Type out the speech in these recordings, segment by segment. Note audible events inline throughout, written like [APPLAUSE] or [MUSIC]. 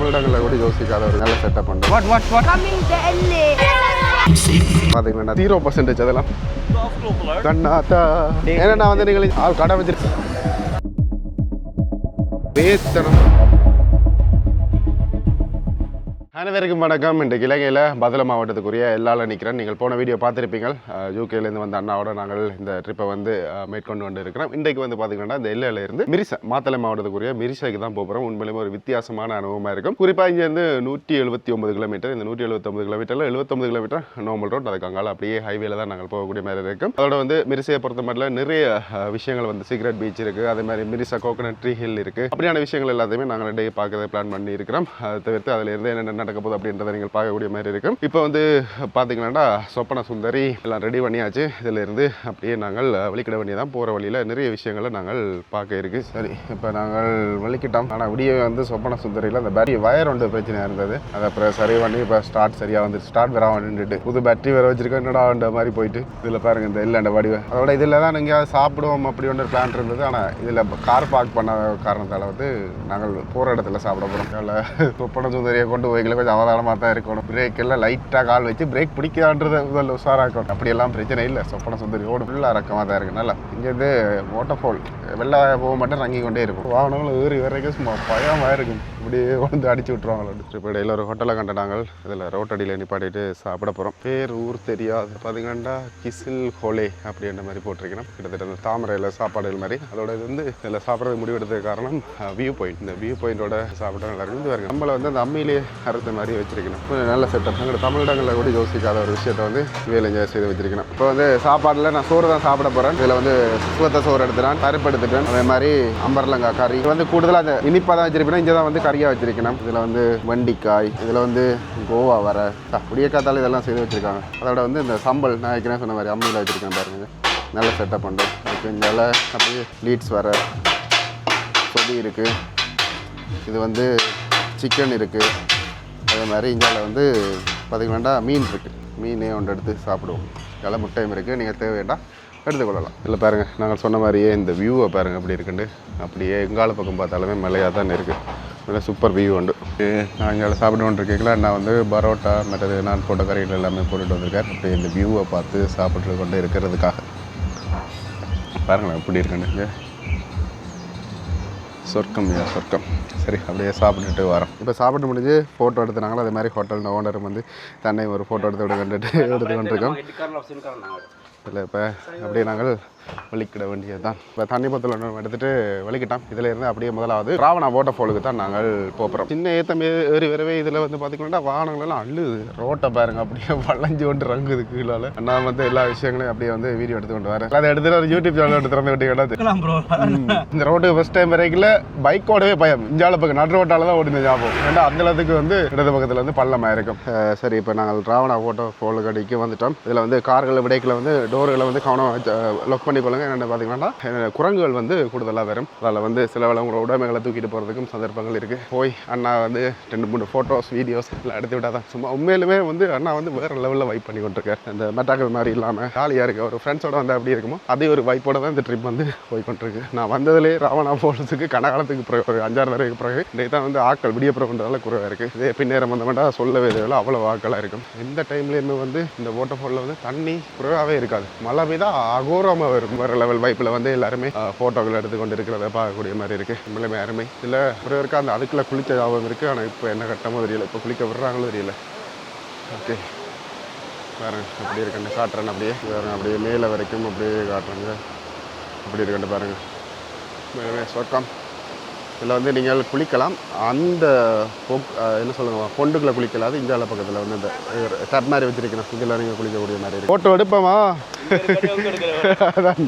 தமிழிடங்களில் கூட யோசிக்காத ஒரு நல்ல செட்டப் பண்ணுறோம் வாட் வாட் வாட். பார்த்தீங்கன்னா ஜீரோ பர்சன்டேஜ் அதெல்லாம். கண்ணாத்தா ஏன்னா நான் வந்து நீங்கள் ஆ, கடை வச்சிருக்கேன் வேத்தனம் அனைவருக்கும் வணக்கம். இன்றைக்கு இலங்கையில் பதில மாவட்டத்துக்குரிய எல்லாரும் நிற்கிறேன் நீங்கள் போன வீடியோ பார்த்துருப்பீங்க யூகேலேருந்து வந்த அண்ணாவோட நாங்கள் இந்த ட்ரிப்பை வந்து மேற்கொண்டு வந்து இருக்கிறோம் இன்றைக்கு வந்து பார்த்தீங்கன்னா இந்த எல்லையிலேருந்து மிரிசா மாத்தளை மாவட்டத்துக்குரிய மிரிசாக்கு தான் போகிறோம் உண்மையிலுமே ஒரு வித்தியாசமான அனுபவமாக இருக்கும். குறிப்பாக இங்கேருந்து நூற்றி எழுபத்தி ஒன்பது கிலோமீட்டர் இந்த நூற்றி எழுபத்தொம்பது கிலோமீட்டரில் எழுபத்தொம்பது கிலோமீட்டர் நோமல் ரோட் அதுக்கு அங்கால அப்படியே ஹைவேல தான் நாங்கள் போகக்கூடிய மாதிரி இருக்கும். அதோட வந்து மிரிசையை பொறுத்த மட்டும் நிறைய விஷயங்கள் வந்து சீக்ரெட் பீச் இருக்குது அதே மாதிரி மிரிசா கோகனட் ட்ரீ ஹில் இருக்குது அப்படியான விஷயங்கள் எல்லாத்தையுமே நாங்கள் டே பார்க்கறத பிளான் பண்ணி இருக்கிறோம் அதை தவிர்த்து அதில் இருந்து என்னென்ன நடக்க போகுது அப்படின்றத நீங்கள் பார்க்கக்கூடிய மாதிரி இருக்கும் இப்போ வந்து பார்த்தீங்கன்னா சொப்பன சுந்தரி எல்லாம் ரெடி பண்ணியாச்சு. இதில் இருந்து அப்படியே நாங்கள் வழிக்கிட வேண்டியதான் போகிற வழியில் நிறைய விஷயங்களை நாங்கள் பார்க்க இருக்குது சரி இப்போ நாங்கள் வலிக்கிட்டோம். ஆனால் விடிய வந்து சொப்பன சுந்தரியில் அந்த பேட்டரி வயர் ஒன்று பிரச்சனையாக இருந்தது. அதை அப்புறம் சரி பண்ணி இப்போ ஸ்டார்ட் சரியாக வந்து ஸ்டார்ட் வேற வந்துட்டு புது பேட்டரி வேறு வச்சிருக்கோம். என்னடா மாதிரி போயிட்டு. இதில் பாருங்க இந்த இல்லை வடிவ அதோட இதில் தான் நீங்கள் சாப்பிடுவோம் அப்படி ஒன்று பிளான் இருந்தது. ஆனால் இதில் கார் பார்க் பண்ண காரணத்தால் வந்து நாங்கள் போகிற இடத்துல சாப்பிட போகிறோம் அதில் சொப்பன சுந்தரியை கொண்டு போய்களை கொஞ்சம் அவதானமாக தான் இருக்கணும். பிரேக் எல்லாம் லைட்டாக கால் வச்சு பிரேக் பிடிக்கான்றதை முதல்ல உஷாராக்கணும். அப்படியெல்லாம் பிரச்சனை இல்லை. சொப்பன சுந்தரி ஓடு ஃபுல்லாக ரக்கமாக தான் இருக்குது நல்லா இங்கேருந்து வாட்டர் ஃபால் வெளில போக மட்டும் தங்கி கொண்டே இருக்கும். வாகனங்களும் ஏறி வரைக்கும் சும்மா பயமாக இருக்கும். இப்படியே வந்து அடிச்சு விட்ருவாங்களோ இப்போ இடையில ஒரு ஹோட்டலை கண்டுட்டாங்க இதில் ரோட்டடியில் நிப்பாட்டிட்டு சாப்பிட போகிறோம் பேர் ஊர் தெரியாது. பார்த்தீங்கன்னா கிசில் ஹோலே அப்படின்ற மாதிரி போட்டிருக்கணும். கிட்டத்தட்ட இந்த தாமரையில் சாப்பாடுகள் மாதிரி. அதோட இது வந்து இதில் சாப்பிட்றது முடிவெடுத்தது காரணம் வியூ பாயிண்ட் இந்த வியூ பாயிண்டோட சாப்பிட்டா நல்லா இருக்கும். வருங்க நம்மளை வந்து அந்த அம்மியிலேயே அறுத்த மாதிரி வச்சிருக்கணும். கொஞ்சம் நல்ல செட்டப் எங்களோட தமிழிடங்களில் கூட யோசிக்காத ஒரு விஷயத்தை வந்து வேலை செய்து வச்சிருக்கணும். இப்போ வந்து சாப்பாட்டில் நான் சோறு தான் சாப்பிட போகிறேன் இதில் வந்து சுவத்த சோறு எடுத்துட்டேன் பருப்பு எடுத்துட்டேன் அதே மாதிரி அம்பரலங்காய் கறி. இது வந்து கூடுதலாக அந்த இனிப்பாக தான் வச்சிருப்பேன் இங்கே தான் வந்து கறியாக வச்சிருக்கணும். இதில் வந்து வண்டிக்காய் இதில் வந்து கோவா வர அப்படியே காத்தால இதெல்லாம் செய்து வச்சிருக்காங்க. அதோட வந்து இந்த சம்பல் நான் வைக்கிறேன் சொன்ன மாதிரி அம்மியில் வச்சுருக்கேன் பாருங்க. நல்ல செட்டப் பண்ணுறேன் அதுக்கு இங்கே அப்படியே லீட்ஸ் வர கொடி இருக்குது இது வந்து சிக்கன் இருக்குது அதே மாதிரி இந்தியாவில் வந்து பார்த்திங்கன்னா மீன் இருக்குது மீனே ஒன்று எடுத்து சாப்பிடுவோம். இதில் முட்டையும் இருக்குது நீங்கள் தேவையிட்டா எடுத்துக்கொள்ளலாம். இல்லை பாருங்கள் நாங்கள் சொன்ன மாதிரியே இந்த வியூவை பாருங்கள் அப்படி இருக்குண்டு அப்படியே எங்கால பக்கம் பார்த்தாலுமே மலையாக தான் இருக்குது நல்ல சூப்பர் வியூ உண்டு. நான் இங்கே சாப்பிட்டு இருக்கீங்களா? நான் வந்து பரோட்டா மற்றது நான் போட்ட கறிகள் எல்லாமே போட்டுட்டு வந்திருக்கேன். அப்படியே இந்த வியூவை பார்த்து சாப்பிட்டு கொண்டு இருக்கிறதுக்காக. பாருங்களேன் எப்படி இருக்குன்னு. சொர்க்கம் ஐயா சொர்க்கம். சரி அப்படியே சாப்பிட்டுட்டு வரோம். இப்போ சாப்பிட்டு முடிஞ்சு ஃபோட்டோ எடுத்துனாங்களோ? அதே மாதிரி ஹோட்டல் ஓனர் வந்து தன்னை ஒரு ஃபோட்டோ எடுத்து விட கண்டுட்டு எடுத்து கொண்டிருக்கோம் இதில் இப்போ அப்படியே நாங்கள் வலிக்கிட வேண்டியது தான் இப்போ தண்ணி பத்தில் எடுத்துகிட்டு வலிக்கிட்டோம் இதில் இருந்து அப்படியே முதலாவது ராவணா வாட்டர் ஃபாலுக்கு தான் நாங்கள் போகிறோம் சின்ன ஏத்தம் ஏறி வரவே இதில் வந்து பார்த்திங்கன்னா வாகனங்களெல்லாம் அள்ளுது. ரோட்டை பாருங்க அப்படியே வளைஞ்சு கொண்டு ரங்குது கீழால. நான் வந்து எல்லா விஷயங்களையும் அப்படியே வந்து வீடியோ எடுத்து கொண்டு வரேன். அதை எடுத்துட்டு ஒரு யூடியூப் சேனல் எடுத்து திறந்து விட்டீங்கன்னா இந்த ரோட்டுக்கு ஃபர்ஸ்ட் டைம் வரைக்கும் பைக் ஓடவே பயம். இஞ்சால பக்கம் நடு ரோட்டால தான் ஓடின ஞாபகம். ஏன்னா அந்த அளவுக்கு வந்து இடது பக்கத்தில் வந்து பள்ளமாக இருக்கும். சரி இப்போ நாங்கள் ராவணா ஃபோட்டோ ஃபோலு கடைக்கு வந்துட்டோம். இதில் வந்து கார்கள் விடைக்கில் வந்து டோர்களை வந்து கவனம் லொக் பண்ணி கொள்ளுங்க என்னென்ன பார்த்தீங்கன்னா குரங்குகள் வந்து கூடுதலாக வரும். அதில் வந்து சில வேலை உங்களோட உடைமைகளை தூக்கிட்டு போகிறதுக்கும் சந்தர்ப்பங்கள் இருக்குது போய் அண்ணா வந்து ரெண்டு மூணு ஃபோட்டோஸ் வீடியோஸ் எல்லாம் எடுத்து விட்டாதான் சும்மா உண்மையிலுமே வந்து அண்ணா வந்து வேறு லெவலில் வைப் பண்ணி கொண்டிருக்கார். அந்த மெட்டாக்கள் மாதிரி இல்லாமல் ஜாலியாக இருக்குது ஒரு ஃப்ரெண்ட்ஸோட வந்து அப்படி இருக்குமோ அதே ஒரு வைப்போட தான் இந்த ட்ரிப் வந்து போய் கொண்டிருக்கு. நான் வந்ததுலேயே ராவணா போகிறதுக்கு கனகாலத்துக்கு பிறகு ஒரு அஞ்சாறு வரைக்கும் பிறகு இன்றைக்கு தான் வந்து ஆட்கள் விடிய பிறகுன்றதால குறைவாக இருக்குது இதே பின்னேறம் வந்த மாட்டா சொல்லவே தேவையில்ல அவ்வளோ ஆக்களாக இருக்கும். எந்த டைம்லேயுமே வந்து இந்த வாட்டர் ஃபாலில் வந்து தண்ணி குறைவாகவே இருக்காது. மழை பெய்தா அகோரமாக வரும். வர லெவல் வைப்பில் வந்து எல்லாருமே ஃபோட்டோக்கள் எடுத்து கொண்டு இருக்கிறத பார்க்கக்கூடிய மாதிரி இருக்குது நம்மளுமே அருமை இதில் ஒரு இருக்கா அந்த அதுக்குள்ளே குளித்த ஞாபகம் இருக்குது ஆனால் இப்போ என்ன கட்டமோ தெரியல. இப்போ குளிக்க விடுறாங்களோ தெரியல. ஓகே. பாருங்க அப்படி இருக்கண்டு காட்டுறேன் அப்படியே. பாருங்க அப்படியே மேலே வரைக்கும் அப்படியே காட்டுறேங்க. அப்படி இருக்கண்டு பாருங்கள் மேலே சொர்க்கம் இதில் வந்து நீங்கள் குளிக்கலாம். அந்த பொக் என்ன சொல்லுங்க பொண்டுக்குள்ளே குளிக்கலாது. இந்தியாவில் பக்கத்தில் வந்து இந்த டப் மாதிரி வச்சிருக்கணும் இதில் நீங்கள் குளிக்கக்கூடிய மாதிரி ஃபோட்டோ எடுப்போமா அதான்.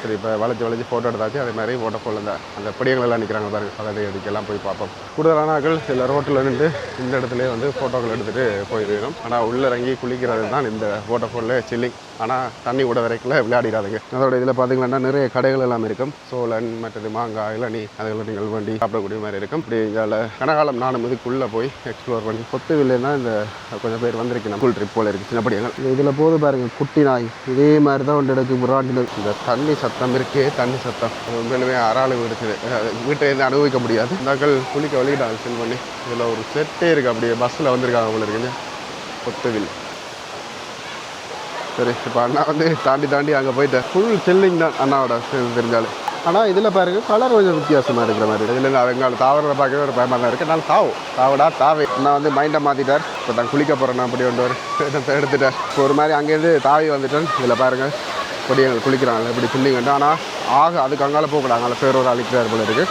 சரி இப்போ வளைச்சு வளைச்சு ஃபோட்டோ எடுத்தாச்சு. அதே மாதிரி ஃபோட்டோ ஃபோல் அந்த அந்த படியங்கள் எல்லாம் நிற்கிறாங்க பாருங்க. அதை எடுக்கலாம் போய் பார்ப்போம். கூடுதலான ஆட்கள் சில ரோட்டில் நின்று இந்த இடத்துல வந்து ஃபோட்டோக்கள் எடுத்துகிட்டு போயிடணும். ஆனால் உள்ள இறங்கி குளிக்கிறது தான் இந்த ஃபோட்டோ ஃபோலில் சில்லிங் ஆனால் தண்ணி விட வரைக்கும் விளையாடிடாதுங்க. அதோட இதில் பார்த்தீங்கன்னா நிறைய கடைகள் எல்லாம் இருக்கும். சோளன் மற்றது மாங்காய் இளநீ அதுகளை நீங்கள் வேண்டி சாப்பிடக்கூடிய மாதிரி இருக்கும். இப்படி இதில் கனகாலம் நானும் இதுக்குள்ளே போய் எக்ஸ்ப்ளோர் பண்ணி கொத்துவில்லைன்னா இந்த கொஞ்சம் பேர் வந்திருக்கணும். ஸ்கூல் ட்ரிப் போல இருக்குது சின்னப்படியங்கள் இதில் போது பாருங்க குட்டி நாய். இதே மாதிரி தான் ஒன்று எடுக்கு புறாண்டினது இந்த தண்ணி சத்தம் இருக்கே தண்ணி சத்தம். உண்மையிலுமே அறாளு இருக்குது வீட்டை இருந்து அனுபவிக்க முடியாது. இந்தாக்கள் குளிக்க வழிகிட்டாங்க செல் பண்ணி இதில் ஒரு செட்டே இருக்குது அப்படியே பஸ்ஸில் வந்திருக்காங்க போல இருக்குங்க கொத்துவில். சரி இப்போ அண்ணா வந்து தாண்டி தாண்டி அங்கே போயிட்டேன் ஃபுல் செல்லிங் தான் அண்ணாவோட தெரிஞ்சாலும் ஆனால் இதில் பாருங்க கலர் கொஞ்சம் வித்தியாசமாக இருக்கிற மாதிரி இதில் இருந்து அவங்க தாவரத்தை பார்க்கவே ஒரு பயமாக தான் இருக்குது நான் தாவும் தாவடா தாவே. நான் வந்து மைண்டை மாற்றிட்டார் இப்போ நான் குளிக்க போகிறேன் அப்படி ஒன்று எடுத்துட்டேன் இப்போ ஒரு மாதிரி அங்கேருந்து தாவி வந்துட்டேன். இதில் பாருங்கள் இப்படி எங்களுக்கு குளிக்கிறாங்க இப்படி புள்ளிங்கண்டு ஆனால் ஆக அதுக்கு அங்கால போகக்கூடாது. அங்கே பேர் ஒரு அழிக்கிறார் போல இருக்குது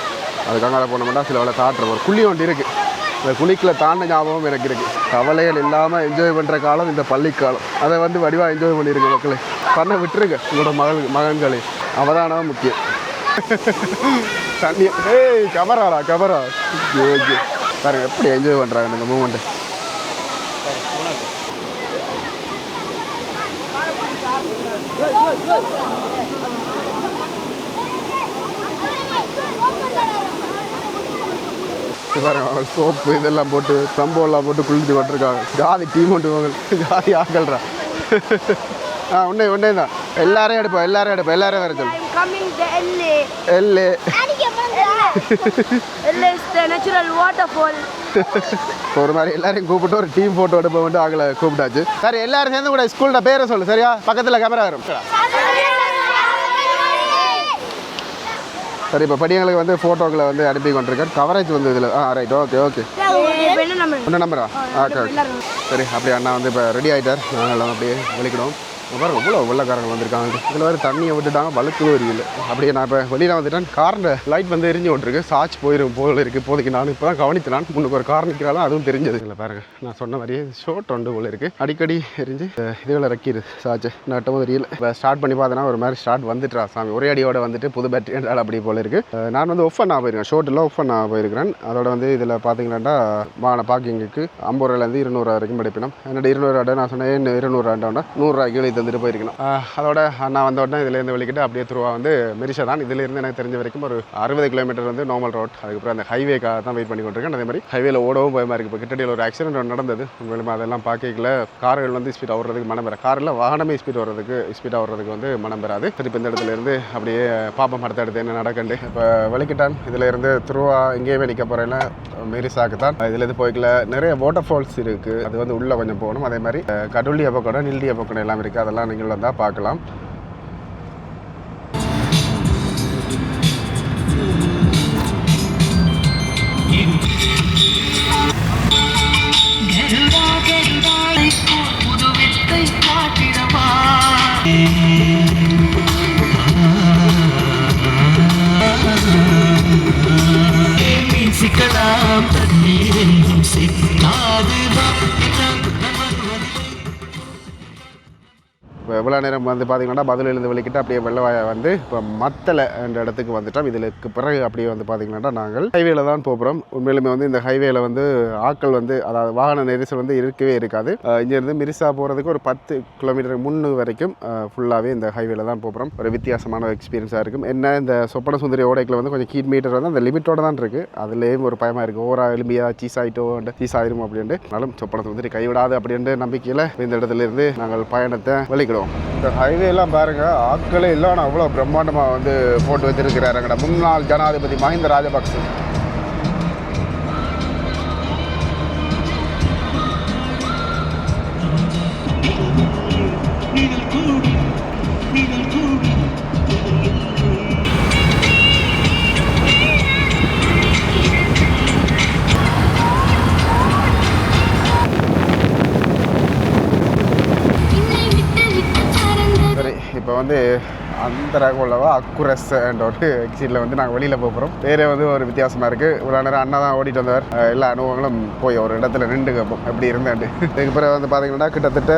அதுக்கு அங்கால போனோம்னா சில வேலை காட்டுற ஒரு குழி ஒன்று இருக்குது இந்த குளிக்கில் தாண்ட ஞாபகம் எனக்கு இருக்குது கவலைகள் இல்லாமல் என்ஜாய் பண்ணுற காலம் இந்த பள்ளிக்காலம். அதை வந்து வடிவாக என்ஜாய் பண்ணியிருக்கு மக்களே. பண்ண விட்டுருங்க. உங்களோட மகள் மகன்களே. அவதானம் முக்கியம். [LAUGHS] தண்ணி. ஏய் கமராடா கமரா ஓகே பாருங்க எப்படி என்ஜாய் பண்ணுறாங்க இந்த மூமெண்ட்டு பாருங்க சோப்பு இதெல்லாம் போட்டு சம்பவம்லாம் போட்டு குளிச்சு விட்டுருக்காங்க ஜாதி டீம் ஒன்று ஜாதி ஆக்கல்றா. ஆ உண்டே உன்னே தான் எல்லாரையும் எடுப்போம் எல்லாரையும் எடுப்போம் எல்லாரையும் வர சொல்லு. எல்லு [LAUGHS] ஒரு மாதிரி எல்லாரையும் கூப்பிட்டு ஒரு டீம் ஃபோட்டோ எடுப்ப வந்து ஆகலை கூப்பிட்டாச்சு. சரி எல்லாரும் சேர்ந்து கூட ஸ்கூலோட பேரை சொல்லு சரியா? பக்கத்தில் கேமரா வரும். சரி இப்போ படியங்களுக்கு வந்து ஃபோட்டோக்களை வந்து அனுப்பி கொண்டிருக்கேன் கவரேஜ் வந்து இதில் ஆ ரைட் ஓகே ஓகே என்ன நம்பரா ஓகே ஓகே சரி அப்படியே அண்ணா வந்து இப்போ ரெடி ஆகிட்டார் நாங்கள் எல்லாம் அப்படியே இங்க பாருங்க இவ்வளோ வெள்ளக்காரங்க வந்திருக்காங்க. இதில் வேறு தண்ணியை விட்டுட்டாங்க வலுக்கு இல்லை அப்படியே நான் இப்போ வெளியில் வந்துட்டேன். காரில் லைட் வந்து எரிஞ்சு விட்டுருக்கு. சார்ஜ் போயிடும் போல இருக்குது இப்போதைக்கு நான் இப்போ தான் கவனித்தலான் முன்னுக்கு ஒரு கார் நிற்கிறாலும் அதுவும் தெரிஞ்சது. இல்லை பாருங்க நான் சொன்ன மாதிரியே ஷோட் ஒன்று போல இருக்குது அடிக்கடி எரிஞ்சு அஹ், இதுகளை இறக்கிடுது சார்ஜ் நட்டவும் தெரியல இப்போ ஸ்டார்ட் பண்ணி பார்த்தனா ஒரு மாதிரி ஸ்டார்ட் வந்துட்டுறா சாமி. ஒரே அடியோட வந்துட்டு புது பேட்டரி என்றால் அப்படி போல இருக்குது நான் வந்து ஒஃப் பண்ண போயிருக்கேன். ஷோட்டில் ஒஃப் பண்ண போயிருக்கிறேன். அதோட வந்து இதில் பார்த்தீங்கன்னா வாகன பார்க்கிங்குக்கு ஐம்பது ரூபாயிலேருந்து இருநூறு வரைக்கும் படிப்பினோம். என்னோட இருநூறு ஆண்டை நான் சொன்னேன் ஏன் நூறுரூவா கீழே நூறுரூவாய்க்கு போயிருக்கணும். அதோட நான் வந்த உடனே இதுலேருந்து வெளிக்கிட்டு அப்படியே துருவா வந்து மெரிஷா தான். இதுலேருந்து எனக்கு தெரிஞ்ச வரைக்கும் ஒரு அறுபது கிலோமீட்டர் வந்து நார்மல் ரோட் அதுக்கப்புறம் அந்த ஹைவேக்காக தான் வெயிட் பண்ணி கொண்டிருக்கேன் அதே மாதிரி ஹைவேல ஓடவும் பயமாக இருக்குது இப்போ கிட்டடியில் ஒரு ஆக்சிடென்ட் ஒன்று நடந்தது. உண்மையிலுமே அதெல்லாம் பார்க்கல. கார்கள் வந்து ஸ்பீட் ஆகுறதுக்கு மனம் பெற காரில் வாகனமே ஸ்பீட் வர்றதுக்கு ஸ்பீட் ஆகிறதுக்கு வந்து மனம் பெறாது திருப்பி இந்த இடத்துல இருந்து அப்படியே பாப்பம் அடுத்த அடுத்து என்ன நடக்கண்டு. இப்போ வெளிக்கிட்டான் இதுலேருந்து இருந்து எங்கேயுமே நிற்க போகிறேன்னா மெரிசாக்கு தான். இதுலேருந்து போய்க்கல. நிறைய வாட்டர் ஃபால்ஸ் இருக்குது அது வந்து உள்ளே கொஞ்சம் போகணும். அதே மாதிரி அஹ், கடுள்ளி அப்பக்கடம் நில்டி அப்பக்கடம் எல்லாம் இருக்குது அதெல்லாம் நீங்கள் வந்தால் பார்க்கலாம். சிக்கலாம்? தண்ணீர் என்றும் சிக்காது. வா இப்போ எவ்வளோ நேரம் வந்து பார்த்தீங்கன்னா பதிலிருந்து வெளிக்கிட்டு அப்படியே வெள்ளவாய வந்து இப்போ மத்தலை என்ற இடத்துக்கு வந்துட்டோம். இதுக்கு பிறகு அப்படியே வந்து பார்த்தீங்கன்னா நாங்கள் ஹைவேல தான் போகிறோம் உண்மையிலுமே வந்து இந்த ஹைவேல வந்து ஆட்கள் வந்து அதாவது வாகன நெரிசல் வந்து இருக்கவே இருக்காது. இங்கேருந்து மிரிசா போகிறதுக்கு ஒரு பத்து கிலோமீட்டர் முன்னு வரைக்கும் ஃபுல்லாகவே இந்த ஹைவேல தான் போகிறோம் ஒரு வித்தியாசமான எக்ஸ்பீரியன்ஸாக இருக்கும். என்ன இந்த சொப்பன சுந்தரி ஓடைக்கில் வந்து கொஞ்சம் கீட் மீட்டர் வந்து அந்த லிமிட்டோட தான் இருக்குது அதுலேயும் ஒரு பயமாக இருக்குது ஓரா எலும்பியா சீஸ் ஆகிட்டோ சீஸ் ஆயிரும் அப்படின்ட்டு. ஆனாலும் சொப்பன சுந்தரி கைவிடாது அப்படின்ட்டு நம்பிக்கையில் இந்த இடத்துல இருந்து நாங்கள் பயணத்தை வரும் இந்த ஹைவே எல்லாம் பாருங்க ஆட்களே இல்லாம அவ்வளோ பிரம்மாண்டமாக வந்து போட்டு வச்சிருக்கிறாருங்கடா முன்னாள் ஜனாதிபதி மஹிந்த ராஜபக்சே. வந்து அந்த ரகோலவா அக்குரஸ் என்ற ஒரு எக்ஸிட்டில் வந்து நாங்கள் வெளியில் போகிறோம் பேரே வந்து ஒரு வித்தியாசமாக இருக்குது இவ்வளோ நேரம் அண்ணா தான் ஓடிட்டு வந்தார் எல்லா அனுபவங்களும் போய் ஒரு இடத்துல நின்று கேட்போம். எப்படி இருந்தேன்ட்டு இதுக்கு பிறகு வந்து பார்த்தீங்கன்னா கிட்டத்தட்ட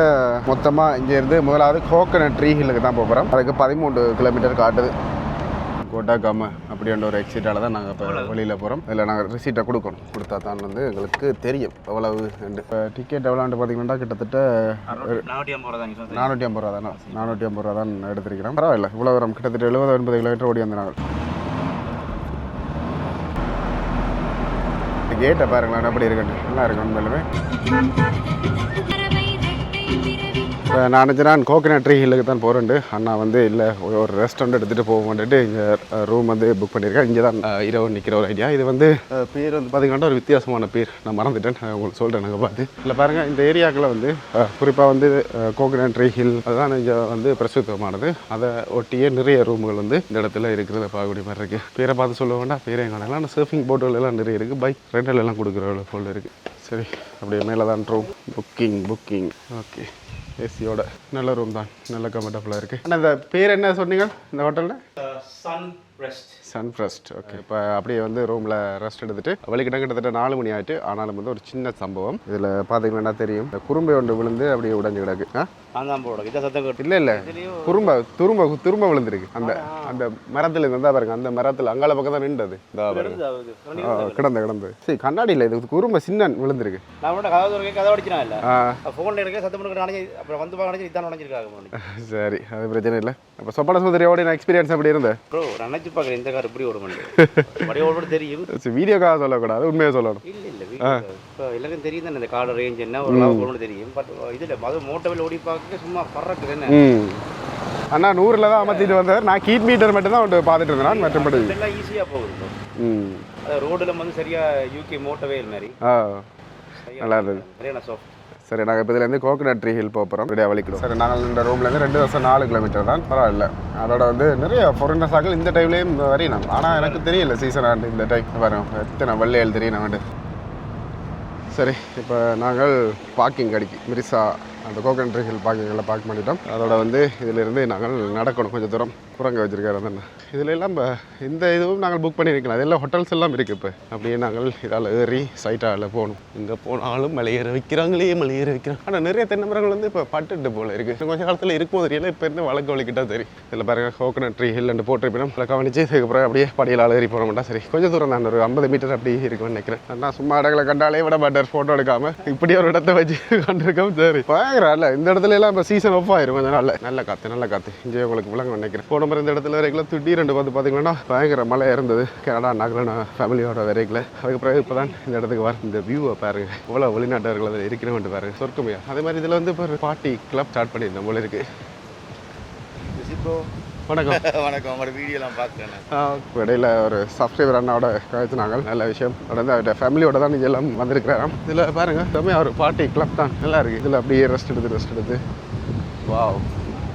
மொத்தமாக இங்கேருந்து முதலாவது கோகனட் ட்ரீ ஹில்லுக்கு தான் போகிறோம் அதுக்கு பதிமூன்று கிலோமீட்டர் காட்டுது. கோட்டாக்காம அப்படின்ற ஒரு எக்ஸிட்டால தான் நாங்கள் இப்போ வெளியில் போகிறோம் இதில் நாங்கள் ரிசீட்டை கொடுக்கணும். கொடுத்தா தான் வந்து எங்களுக்கு தெரியும் எவ்வளவு இப்போ டிக்கெட் எவ்வளோன்ட்டு பார்த்தீங்கன்னா கிட்டத்தட்ட நானூற்றி ஐம்பது ரூபா தான். நானூற்றி ஐம்பது ரூபா தானே? நானூற்றி ஐம்பது ரூபா தான் எடுத்திருக்கிறோம். பரவாயில்ல. இவ்வளோ வரும். கிட்டத்தட்ட எழுபது எண்பது கிலோமீட்டர் ஓடி வந்த நாங்கள் கேட்டை பாருங்களேன் எப்படி இருக்குன்னு. நல்லா இருக்கு உண்மையிலுமே. இப்போ நான் நான் கோகனட் ட்ரீ ஹில்லுக்கு தான் போகிறேன்ட்டு அண்ணா வந்து இல்லை ஒரு ரெஸ்டாரண்ட் எடுத்துகிட்டு போவோம்ட்டு இங்கே ரூம் வந்து புக் பண்ணியிருக்கேன் இங்கே தான் இரவு நிற்கிற ஒரு ஐடியா இது வந்து பேர் வந்து பார்த்தீங்கன்னா ஒரு வித்தியாசமான பேர். நான் மறந்துட்டேன். உங்களுக்கு சொல்கிறேன் நாங்கள் பார்த்து. இல்லை பாருங்கள் இந்த ஏரியாக்களை வந்து குறிப்பாக வந்து கோகனட் ட்ரீ ஹில் அதுதான் இங்கே வந்து பிரசித்தமானது. அதை ஒட்டியே நிறைய ரூம்கள் வந்து இந்த இடத்துல இருக்கிறத பார்க்கக்கூடிய மாதிரி இருக்குது பேரை பார்த்து சொல்ல வேண்டாம். பேரே காணலாம் ஆனால் சர்ஃபிங் போட்டுகள் எல்லாம் நிறைய இருக்குது பைக் ரெண்டல் எல்லாம் கொடுக்குற போல் இருக்குது சரி அப்படியே மேலே தான் ரூம் புக்கிங் புக்கிங் ஓகே ஏசியோட நல்ல ரூம் தான். நல்ல கம்ஃபர்டபுளாக இருக்குது ஆனால் இந்த பேர் என்ன சொன்னீங்க? இந்த ஹோட்டலில் சன் ரெஸ்ட் சன்ஃப்ரெஸ்ட் ஓகே இப்போ அப்படியே வந்து ரூமில் ரெஸ்ட் எடுத்துட்டு வலிக்கிட்ட கிட்டத்தட்ட நாலு மணி ஆயிட்டு ஆனாலும் வந்து ஒரு சின்ன சம்பவம். இதில் பார்த்தீங்கன்னா தெரியும்? இந்த குறும்பை ஒன்று விழுந்து அப்படியே உடைஞ்சு கிடக்கு. ஆ? இல்லை இல்லை. குறும்ப துரும்ப துரும்ப விழுந்திருக்கு. அந்த அந்த மரத்தில் இருந்தா பாருங்க அந்த மரத்தில் அங்கால பக்கம் தான் நின்றது. கிடந்து கிடந்து. சரி கண்ணாடியில் இது குறும்ப சின்ன விழுந்திருக்கு. சரி அது பிரச்சனை இல்லை. அப்போ சொப்பன சுந்தரியோட எக்ஸ்பீரியன்ஸ் எப்படி இருந்தேன் ப்ரோ நினைச்சு பார்க்குறேன். இந்த கார் இப்படி வடிய ஓடும் தெரியும். வீடியோக்காக சொல்லக்கூடாது உண்மையாக சொல்லணும். இல்லை இல்லை இப்போ எல்லாருக்கும் தெரியும் தானே இந்த கார்டு ரேஞ்ச் என்ன ஒரு ஓடும் தெரியும். பட் இதில் அது மோட்டோவில் ஓடி பார்க்க சும்மா பறக்குது என்ன ம். அண்ணா நூறில் தான் அமர்த்திட்டு வந்தார். நான் கீட் மீட்டர் மட்டும் தான் பார்த்துட்டு இருந்தேன் மற்றபடி. இதெல்லாம் ஈஸியாக போகுது ரோடில் வந்து சரியா யூகே மோட்டோவே மாதிரி. நல்லா இருந்தது. சரியான சாஃப்ட் சரி நாங்கள் இப்போ இதுலேருந்து கோகனட் ட்ரீ ஹில் போகிறோம் ரெடியாக வலிக்கிடும் சரி நாங்கள் இந்த ரூம்லேருந்து ரெண்டு வருஷம் நாலு கிலோமீட்டர் தான். பரவாயில்ல. அதோட வந்து நிறைய ஃபாரினர்ஸாக்கள் இந்த டைம்லேயும் வரையினோம் ஆனால் எனக்கு தெரியல சீசன் ஆண்டு இந்த டைம் வரும் எத்தனை வள்ளியல் தெரியும் நான் சரி இப்போ நாங்கள் பார்க்கிங் கடிக்கு மிரிசா அந்த கோகனட் ட்ரீ ஹில் பார்க்கிங்கில் பார்க் பண்ணிட்டோம். அதோட வந்து இதிலிருந்து நாங்கள் நடக்கணும். கொஞ்சம் தூரம் குரங்க வச்சுருக்காரு அந்த இதில் எல்லாம் இப்போ இந்த இதுவும் நாங்கள் புக் பண்ணியிருக்கலாம். அதெல்லாம் ஹோட்டல்ஸ் எல்லாம் இருக்குது இப்போ. அப்படியே நாங்கள் இதால் ஏறி சைட்டாவில் போகணும். இங்கே போனாலும் மலையேற வைக்கிறாங்களே மலையேற வைக்கிறாங்க. ஆனால் நிறைய தென்னை மரங்கள் வந்து இப்போ பட்டுட்டு போல இருக்குது கொஞ்சம் கொஞ்ச காலத்தில் இருக்கும் தெரியல இப்போ இருந்து வழக்கு வலிக்கிட்டா தெரியும் இதில் பாருங்க கோகனட் ட்ரீ ஹில் அண்டு போட்டிருப்பினோம். அதில் கவனிச்சு இதுக்கப்புறம் அப்படியே படியலால் ஏறி போனோம்டா சரி. கொஞ்சம் தூரம் நான் ஒரு ஐம்பது மீட்டர் அப்படி இருக்கும்னு நினைக்கிறேன். நான் சும்மா இடங்களை கண்டாலே விட மாட்டார் ஃபோட்டோ எடுக்காமல் இப்படி ஒரு இடத்த வச்சு [LAUGHS] கண்டிருக்கோம் சரி. பயங்கர இல்லை. இந்த இடத்துல எல்லாம் இப்போ சீசன் ஆஃப் ஆயிரும். கொஞ்சம் நல்ல நல்ல காற்று நல்ல காற்று இங்கே உங்களுக்கு விளங்க நினைக்கிறேன். போன மாதிரி இந்த இடத்துல வரைக்கும் திடீரெண்டு வந்து பார்த்து பார்த்தீங்கன்னா பயங்கர மழை இருந்தது. கனடா நகரம் ஃபேமிலியோட வரைக்கும் அதுக்கப்புறம் இப்போ தான் இந்த இடத்துக்கு வர இந்த வியூவை பாருங்க. இவ்வளோ வெளிநாட்டவர்கள் அதில் இருக்கிறவன்ட்டு பாருங்க. சொர்க்கமையா அதே மாதிரி இதில் வந்து இப்போ பார்ட்டி கிளப் ஸ்டார்ட் பண்ணியிருந்தோம் போல இருக்கு. வணக்கம். [LAUGHS] வணக்கம் உங்களோட வீடியோலாம் பார்க்குறேன் இடையில ஒரு சப்ஸ்கிரைபர் அண்ணாவோட கழிச்சுனாங்க நல்ல விஷயம். தொடர்ந்து அவர்கிட்ட ஃபேமிலியோட தான் நீங்கள் எல்லாம் வந்திருக்கிறாராம். இதில் பாருங்க செம்மையா ஒரு பார்ட்டி கிளப் தான். நல்லா இருக்கு. இதில் அப்படியே ரெஸ்ட் எடுத்து ரெஸ்ட் எடுத்து. வாவ்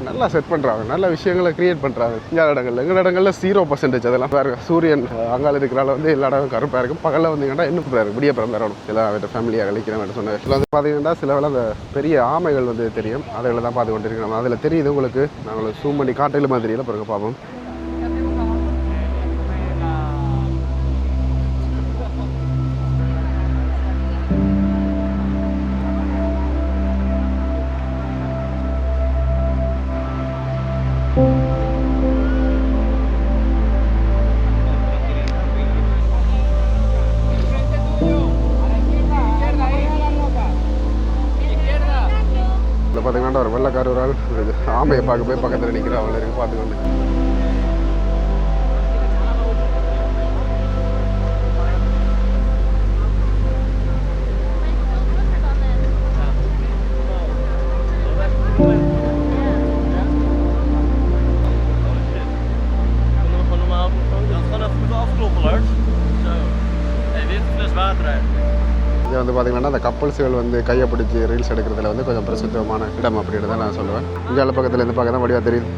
நல்லா செட் பண்ணுறாங்க நல்ல விஷயங்களை கிரியேட் பண்ணுறாங்க இந்த இடங்கள்ல எங்கள் இடங்களில் ஜீரோ பர்சன்டேஜ் அதெல்லாம். பாருங்க சூரியன் அங்கால இருக்கிறனால வந்து எல்லா இடமும் கருப்பாக இருக்கும் பகலில் வந்தீங்கன்னா இன்னும் சூப்பரா விடிய பிறந்த வரணும் எல்லாம் அவர்கிட்ட ஃபேமிலியாக கழிக்கிறேன் சொன்னேன் இதில் வந்து பார்த்தீங்கன்னா சில வேலை அந்த பெரிய ஆமைகள் வந்து தெரியும். அதில் தான் பார்த்து கொண்டிருக்கிறோம் அதில் தெரியுது உங்களுக்கு. நாங்கள் சூம் பண்ணி காட்டையில் மாதிரி பிறகு பார்ப்போம். ஆமையை பார்க்க போய் பக்கத்தில் நிற்கிற அவளை பார்த்துக்கொண்டு அந்த கப்பல்ஸுகள் வந்து கையை பிடிச்சி ரீல்ஸ் எடுக்கிறதுல வந்து கொஞ்சம் பிரசித்தமான இடம் அப்படின்னு தான் நான் சொல்லுவேன். இங்கே பக்கத்தில் இருந்து பார்க்க தான் வடிவாக தெரியுது.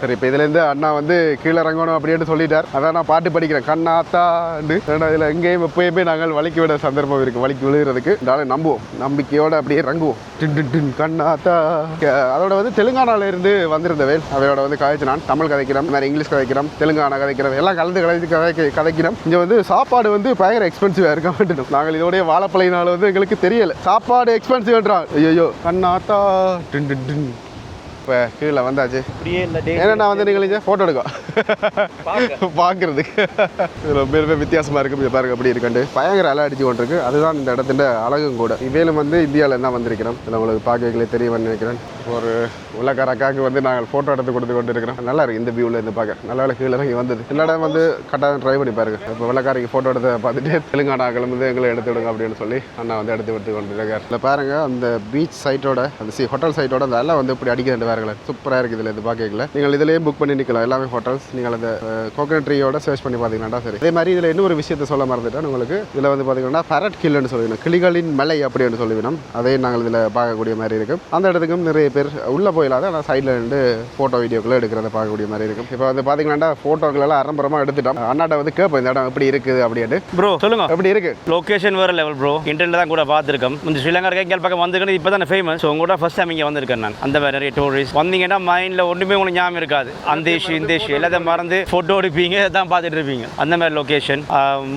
சரி இப்போ இதுலேருந்து அண்ணா வந்து கீழே இறங்கணும் அப்படின்னு சொல்லிட்டார். அதான் நான் பாட்டு படிக்கிறேன். கண்ணாத்தாண்டு இதில் எங்கேயும் எப்பயுமே நாங்கள் வலிக்கு விட சந்தர்ப்பம் இருக்குது வலிக்கு விழுகிறதுக்கு. இதனால நம்புவோம். நம்பிக்கையோட அப்படியே இறங்குவோம். டின் டின் கண்ணாத்தா அதோட வந்து தெலுங்கானால இருந்து வந்திருந்த வேல். அவையோட வந்து கதைச்சினான் தமிழ் கதைக்கிறோம் வேறு இங்கிலீஷ் கதைக்கிறோம் தெலுங்கானா கதைக்கிறோம் எல்லாம் கலந்து கலந்து கதைக்க கதைக்கிறோம் இங்கே வந்து சாப்பாடு வந்து பயங்கர எக்ஸ்பென்சிவாக இருக்க மாட்டேன் நாங்கள் இதோடைய வாழைப்பழையினால வந்து எங்களுக்கு தெரியலை. சாப்பாடு எக்ஸ்பென்சிவ்ன்றான் ஐயோ கண்ணாத்தா டின் டின் டின். இப்போ கீழே வந்தாச்சு. ஏன்னா வந்து நீங்கள் ஃபோட்டோ எடுக்க? பார்க்கறதுக்கு. இதில் ரொம்பவே வித்தியாசமாக இருக்கும் இது பாருங்க அப்படி இருக்குண்டு பயங்கர அலை அடிச்சு கொண்டிருக்கு. அதுதான் இந்த இடத்துல அழகும் கூட. இவையிலும் வந்து இந்தியாவில் தான் வந்திருக்கிறோம்? இதில் உங்களுக்கு பார்க்கங்களே தெரியும்னு நினைக்கிறேன். ஒரு உலகார அக்காவுக்கு வந்து நாங்கள் ஃபோட்டோ எடுத்து கொடுத்து கொண்டு இருக்கிறோம் நல்லா இருக்கு. இந்த வியூவில் இருந்து பார்க்க. நல்லா கீழே இறங்கி வந்தது. எல்லா இடம் வந்து கட்டாயம் ட்ரை பண்ணி பாருங்க. இப்போ வெள்ளக்காரிக்கு ஃபோட்டோ எடுத்து பார்த்துட்டு தெலுங்கானாக்கள் வந்து எங்களை எடுத்து விடுங்க அப்படின்னு சொல்லி அண்ணா வந்து எடுத்து எடுத்து கொண்டு இருக்கார் இல்லை பாருங்க அந்த பீச் சைட்டோட அந்த சி ஹோட்டல் சைட்டோட அந்த எல்லாம் வந்து இப்படி அடிக்கிறது பாருங்களேன். சூப்பராக இருக்குது இதில் இது பார்க்கல நீங்கள் இதுலேயே புக் பண்ணி நிற்கலாம் எல்லாமே ஹோட்டல்ஸ் நீங்கள் அந்த கோகனட் ட்ரீயோட சர்ச் பண்ணி பார்த்தீங்கன்னா சரி. அதே மாதிரி இதில் இன்னொரு விஷயத்தை சொல்ல மறந்துட்டேன் உங்களுக்கு. இதில் வந்து பார்த்தீங்கன்னா ஃபரட் கில்லுன்னு சொல்லுவீங்க. கிளிகளின் மலை அப்படின்னு சொல்லுவினோம் அதையும் நாங்கள் இதில் பார்க்கக்கூடிய மாதிரி இருக்கும் அந்த இடத்துக்கும் நிறைய பேர் உள்ளே போயிடாத ஆனால் சைடில் இருந்து ஃபோட்டோ வீடியோக்களை எடுக்கிறத பார்க்கக்கூடிய மாதிரி இருக்கும் இப்போ வந்து பார்த்தீங்கன்னா ஃபோட்டோக்கள் எல்லாம் அரம்பரமாக எடுத்துட்டோம். அண்ணாட்ட வந்து கேட்போம் இந்த இடம் எப்படி இருக்குது அப்படின்ட்டு ப்ரோ சொல்லுங்க. எப்படி இருக்கு? லொகேஷன் வேறு லெவல் ப்ரோ இன்டர்நெட் தான் கூட பார்த்துருக்கோம். இந்த ஸ்ரீலங்கா இருக்க பக்கம் வந்திருக்கேன் இப்போ தான் ஃபேமஸ் உங்களோட ஃபஸ்ட் டைம் இங்கே வந்திருக்கேன் நான். அந்த மாதிரி நிறைய டூரிஸ்ட் வந்தீங்கன்னா மைண்டில் ஒன்றுமே உங்களுக்கு ஞாபகம் இருக்காது. அந்த இஷ்யூ இந்த இஷ்யூ எல்லாத்தையும் மறந்து ஃபோட்டோ எடுப்பீங்க தான் பார்த்துட்டு இருப்பீங்க. அந்த மாதிரி லொக்கேஷன்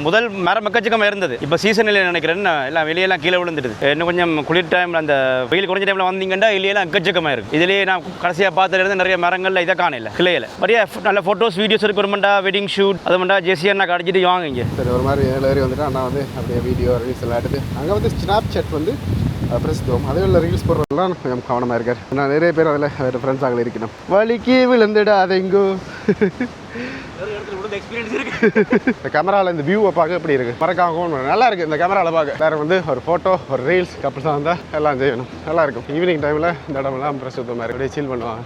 முதல் மரம் மக்கச்சக்கமாக இருந்தது. இப்போ சீசன் இல்லை நினைக்கிறேன். எல்லாம் வெளியெல்லாம் கீழே விழுந்துடுது. இன்னும் கொஞ்சம் குளிர் டைமில் அந்த வெயில் குறைஞ்ச டைமில் வந்தீங்கன்னா இல்லையெல்லாம் எக்கச்சக்கமாக இருக்கு. இதுலேயே நான் கடைசியாக பார்த்துலேருந்து நிறைய மரங்களில் இதை காணல. கிளையில. நிறைய நல்ல ஃபோட்டோஸ் வீடியோஸ் இருக்கு. ஒரு மண்டா வெட்டிங் ஷூட் அது மட்டும் ஜெசியா நான் கடைச்சிட்டு வாங்குங்க சரி ஒரு மாதிரி ஏழு ஏறி வந்துட்டு அண்ணா வந்து அப்படியே வீடியோ ரீல்ஸ் எல்லாம் எடுத்து அங்கே வந்து ஸ்னாப் சாட் வந்து பிரசித்துவம் அதே உள்ள ரீல்ஸ் போடுறதுலாம் கொஞ்சம் கவனமாக இருக்கார் நான் நிறைய பேர் அதில் வேறு ஃப்ரெண்ட்ஸ் ஆகல இருக்கணும். வலிக்கு விழுந்துடாதெங்கோ எக்ஸ்பீரியன்ஸ் இருக்கு இந்த கேமராவில் இந்த வியூவை பார்க்க எப்படி இருக்கு? மறக்காம நல்லா இருக்கு இந்த கேமராவில் பார்க்க. வேற வந்து ஒரு ஃபோட்டோ ஒரு ரீல்ஸ் கப்பல்ஸாக இருந்தால் எல்லாம் செய்யணும். நல்லா இருக்கும். ஈவினிங் டைமில் இந்த இடம்லாம் பிரசுத்தமாக இருக்கு. அப்படியே சீல் பண்ணுவாங்க.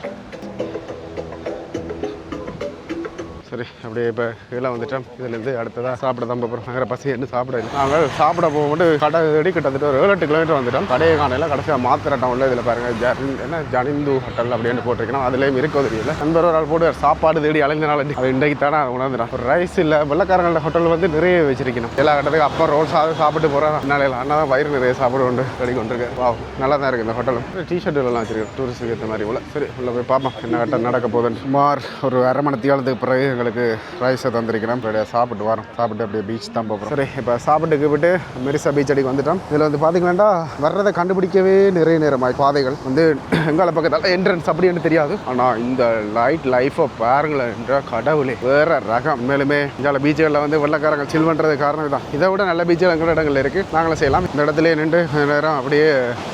சரி அப்படியே இப்போ கீழே வந்துட்டோம். இதுலேருந்து அடுத்ததாக சாப்பிட தான் போகிறோம் நகர பசி என்ன சாப்பிட நாங்கள் சாப்பிட போகும்போது கடை தேடி கிட்டத்தட்ட ஒரு ஏழு எட்டு கிலோமீட்டர் வந்துட்டோம். கடையை காணையில் கடைசியாக மாத்திர டவுனில் இதில் பாருங்கள் ஜரின் என்ன ஜனிந்து ஹோட்டல் அப்படின்னு போட்டிருக்கணும். அதுலேயும் இருக்க தெரியல. நண்பர் ஒரு ஆள் போட்டு சாப்பாடு தேடி அலைஞ்சனால அது. இன்றைக்கு தானே உணர்ந்துடும். ஒரு ரைஸ் இல்லை வெள்ளக்காரங்கள ஹோட்டல் வந்து நிறைய வச்சிருக்கணும். எல்லா கட்டத்துக்கு அப்போ ரோல் சாதம் சாப்பிட்டு போகிறேன் நாளையில் அண்ணா தான் வயிறு நிறைய சாப்பிட உண்டு ரெடி கொண்டிருக்கு வா நல்லா தான் இருக்குது இந்த ஹோட்டலும் டிஷர்ட் எல்லாம் வச்சிருக்கு டூரிஸ்ட்டுக்கு ஏற்ற மாதிரி உள்ள சரி உள்ள போய் பார்ப்போம் என்ன கட்டம் நடக்க போகுதுன்னு. சுமார் ஒரு அரை மணி காலத்துக்கு பிறகு எங்களுக்கு ரைஸை தந்திருக்கிறோம் அப்படியே சாப்பிட்டு வரோம். சாப்பிட்டு அப்படியே பீச் தான் போகிறோம் சரி இப்போ சாப்பிட்டு விட்டு மெரிசா பீச் அடிக்கு வந்துட்டோம். இதில் வந்து பார்த்தீங்கன்னா வர்றதை கண்டுபிடிக்கவே நிறைய நேரமாக பாதைகள் வந்து எங்கால பக்கத்தால் என்ட்ரன்ஸ் அப்படின்னு தெரியாது. ஆனால் இந்த லைட் லைஃப்பை பாருங்களேன் என்ற கடவுளே. வேற ரகம். மேலுமே இங்கால பீச்சுகளில் வந்து வெள்ளக்காரங்க சில் பண்ணுறது காரணம் தான் இதை விட நல்ல பீச்சுகள் எங்கள் இடங்கள் இருக்குது நாங்களும் செய்யலாம். இந்த இடத்துல நின்று நேரம் அப்படியே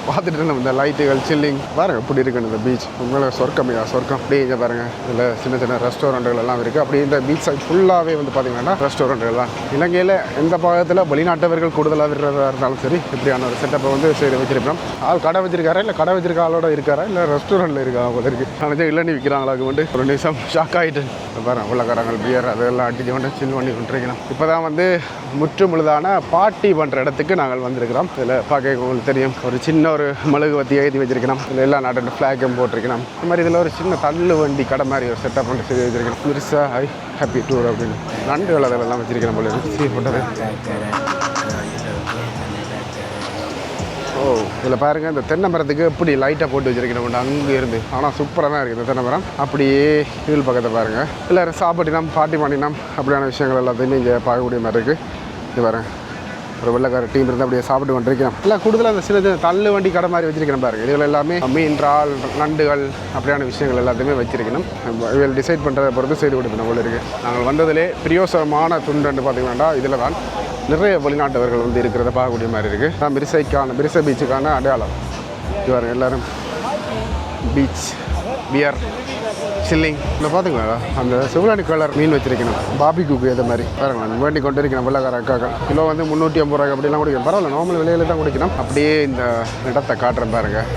பார்த்துட்டு இருந்தோம். இந்த லைட்டுகள் சில்லிங் பாருங்க எப்படி இருக்குன்னு இந்த பீச் உங்களை சொர்க்கமையா சொர்க்கம். அப்படியே இங்கே பாருங்கள் இதில் சின்ன சின்ன ரெஸ்டாரண்ட்டுகள் எல்லாம் இருக்குது அப்படி இந்த பீச் சைட் ஃபுல்லாகவே வந்து பார்த்தீங்கன்னா ரெஸ்டாரண்ட்டுகள் தான். இலங்கையில் எந்த பாகத்தில் வெளிநாட்டவர்கள் கூடுதலாக விடுறதா இருந்தாலும் சரி இப்படியான ஒரு செட்டப்பை வந்து சரி வச்சிருப்போம் ஆள் கடை வச்சிருக்காரா இல்லை கடை வச்சிருக்க ஆளோட இருக்காரா இல்லை ரெஸ்டாரண்ட்டில் இருக்கா போல இருக்கு. நினச்சா இளநீ வந்து ஒரு நிமிஷம் ஷாக் ஆகிட்டு பாருங்க உள்ளக்காரங்கள் பியர் அதெல்லாம் அடிச்சு கொண்டு சில் பண்ணி கொண்டிருக்கிறோம். இப்போ தான் வந்து முற்று முழுதான பாட்டி பண்ணுற இடத்துக்கு நாங்கள் வந்திருக்கிறோம். இதில் பார்க்க உங்களுக்கு தெரியும். ஒரு சின்ன ஒரு மெழுகுவத்தி எழுதி வச்சிருக்கிறோம். இதில் எல்லா நாட்டோட ஃப்ளாகும் போட்டிருக்கிறோம். இந்த மாதிரி இதில் ஒரு சின்ன தள்ளு வண்டி கடை மாதிரி ஒரு செட்டப் பண்ணி செய்து வச்சிருக்கிறோம். பெருசாக ஹாப்பி டூர் அப்படின்னு. நண்டுகள் அதெல்லாம் வச்சிருக்கிறோம் போல. சீ போட்டது ஓ இதில் பாருங்க இந்த தென்னை மரத்துக்கு எப்படி லைட்டாக போட்டு வச்சிருக்கணும் அங்கே இருந்து. ஆனால் சூப்பராக தான் இருக்குது இந்த தென்னை மரம். அப்படியே கீழ் பக்கத்தை பாருங்க. எல்லோரும் சாப்பிட்டினம் பாட்டி பண்ணினோம் அப்படியான விஷயங்கள் எல்லாத்தையுமே இங்கே பார்க்கக்கூடிய மாதிரி இருக்குது இது பாருங்க. ஒரு வெள்ளக்கார டீம் இருந்து அப்படியே சாப்பிட்டு கொண்டிருக்கிறோம் இல்லை கூடுதலாக அந்த சின்ன சின்ன தள்ளு வண்டி கடை மாதிரி வச்சிருக்கிறேன் பாருங்க. இதில் எல்லாமே மீன் இறால் நண்டுகள் அப்படியான விஷயங்கள் எல்லாத்தையுமே வச்சிருக்கணும். இவள் டிசைட் பண்ணுறதை பொறுத்து செய்து கொடுக்கணும் போல இருக்குது நாங்கள் வந்ததிலே பிரியோசரமான துண்டுன்னு பார்த்தீங்கன்னா இதில் தான் நிறைய வெளிநாட்டவர்கள் வந்து இருக்கிறத பார்க்கக்கூடிய மாதிரி இருக்குது நான் மிரிசைக்கான மிரிசை பீச்சுக்கான அடையாளம். இது பாருங்க எல்லாரும் பீச் பியர் சில்லிங். இல்லை பார்த்துங்களா அந்த சிவலாணி கலர் மீன் வச்சிருக்கணும். பாபி குக்கு இந்த மாதிரி. பாருங்களேன் வேண்டி கொண்டு இருக்கணும் வெள்ளக்கார அக்காக்கள். கிலோ வந்து முந்நூற்றி ஐம்பது ரூபாய்க்கு அப்படிலாம் குடிக்கணும். பரவாயில்ல நார்மல் விலையில தான் குடிக்கணும். அப்படியே இந்த இடத்தை காட்டுறேன் பாருங்கள்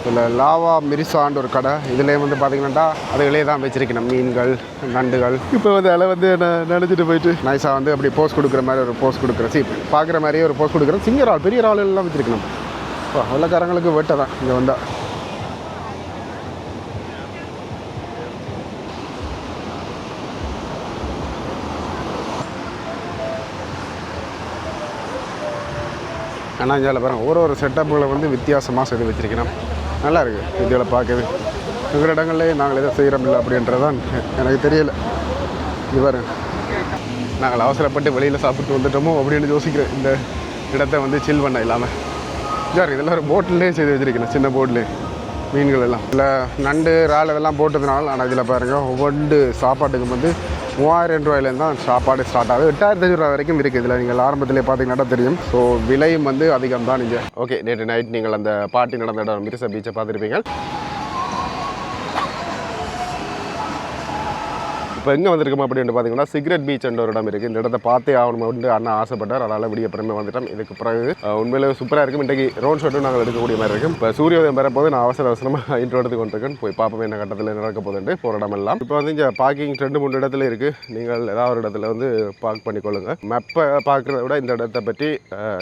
இதில் லாவா மிரிசான்னு ஒரு கடை. இதுலேயே வந்து பார்த்தீங்கன்னா அதுகளே தான் வச்சிருக்கணும். மீன்கள் நண்டுகள். இப்போ வந்து அதில் வந்து நான் நினச்சிட்டு போயிட்டு? நைஸாக வந்து அப்படி போஸ் கொடுக்குற மாதிரி ஒரு போஸ் கொடுக்குறேன் சீப் பார்க்குற மாதிரியே ஒரு போஸ் கொடுக்குறேன் சிங்கர் ஆள் பெரிய ஆள் எல்லாம் வச்சிருக்கணும். இப்போ வெள்ளக்காரங்களுக்கு வெட்டை தான். இங்கே வந்தால் ஆனால் இதில் பாருங்கள் ஒரு ஒரு செட்டப்புகளை வந்து வித்தியாசமாக செய்து வச்சிருக்கணும். நல்லா இருக்குது இதில் பார்க்கவே. இருக்கிற இடங்கள்லேயே நாங்கள் எதை செய்கிறோம் இல்லை அப்படின்றதான் எனக்கு தெரியலை. இது பாருங்க நாங்கள் அவசரப்பட்டு வெளியில் சாப்பிட்டு வந்துட்டோமோ அப்படின்னு யோசிக்கிறேன் இந்த இடத்த வந்து சில் பண்ண இல்லாமல் சார் இதெல்லாம் ஒரு போட்டிலே செய்து வச்சிருக்கேன் சின்ன போட்டிலே மீன்கள் எல்லாம். இல்லை நண்டு இறால் இதெல்லாம் போட்டதுனால ஆனால் இதில் பாருங்கள் ஒவ்வொன்று சாப்பாட்டுக்கு வந்து மூவாயிரம் ரூபாயிலேருந்து தான் சாப்பாடு ஸ்டார்ட் ஆகுது. எட்டாயிரத்தி அஞ்சூறு ரூபா வரைக்கும் இருக்குது இதில் நீங்கள் ஆரம்பத்திலே பார்த்தீங்கன்னா தெரியும். ஸோ விலையும் வந்து அதிகம் தான் நீங்கள் ஓகே நேற்று நைட் நீங்கள் அந்த பார்ட்டி நடந்த இடம் மிரிசா பீச்சை பார்த்துருப்பீங்க. இப்போ எங்கே வந்திருக்கோம் அப்படின்னு பார்த்தீங்கன்னா சிகரெட் பீச் என்ற ஒரு இடம் இருக்குது இந்த இடத்த பார்த்தே ஆகணும் அப்படின்னு அண்ணா ஆசைப்பட்டார். அதனால் விடிய பிறமே வந்துட்டோம். இதுக்கு பிறகு அஹ், உண்மையிலே சூப்பராக இருக்கும். இன்றைக்கு ரோட் ஷோட்டும் நாங்கள் எடுக்கக்கூடிய மாதிரி இருக்கும். இப்போ சூரியோதயம் வரப்போது நான் அவசர அவசரமாக இன்ட்ரோ [LAUGHS] எடுத்து கொண்டிருக்கேன். போய் பார்ப்போம் என்ன கட்டத்தில் நடக்க போதுண்டு போகிற இடம் எல்லாம். இப்போ வந்து இங்கே பார்க்கிங் ரெண்டு மூணு இடத்துல இருக்குது நீங்கள் ஏதாவது ஒரு இடத்துல வந்து பார்க் பண்ணிக்கொள்ளுங்கள் மேப்பை பார்க்குறத விட இந்த இடத்தை பற்றி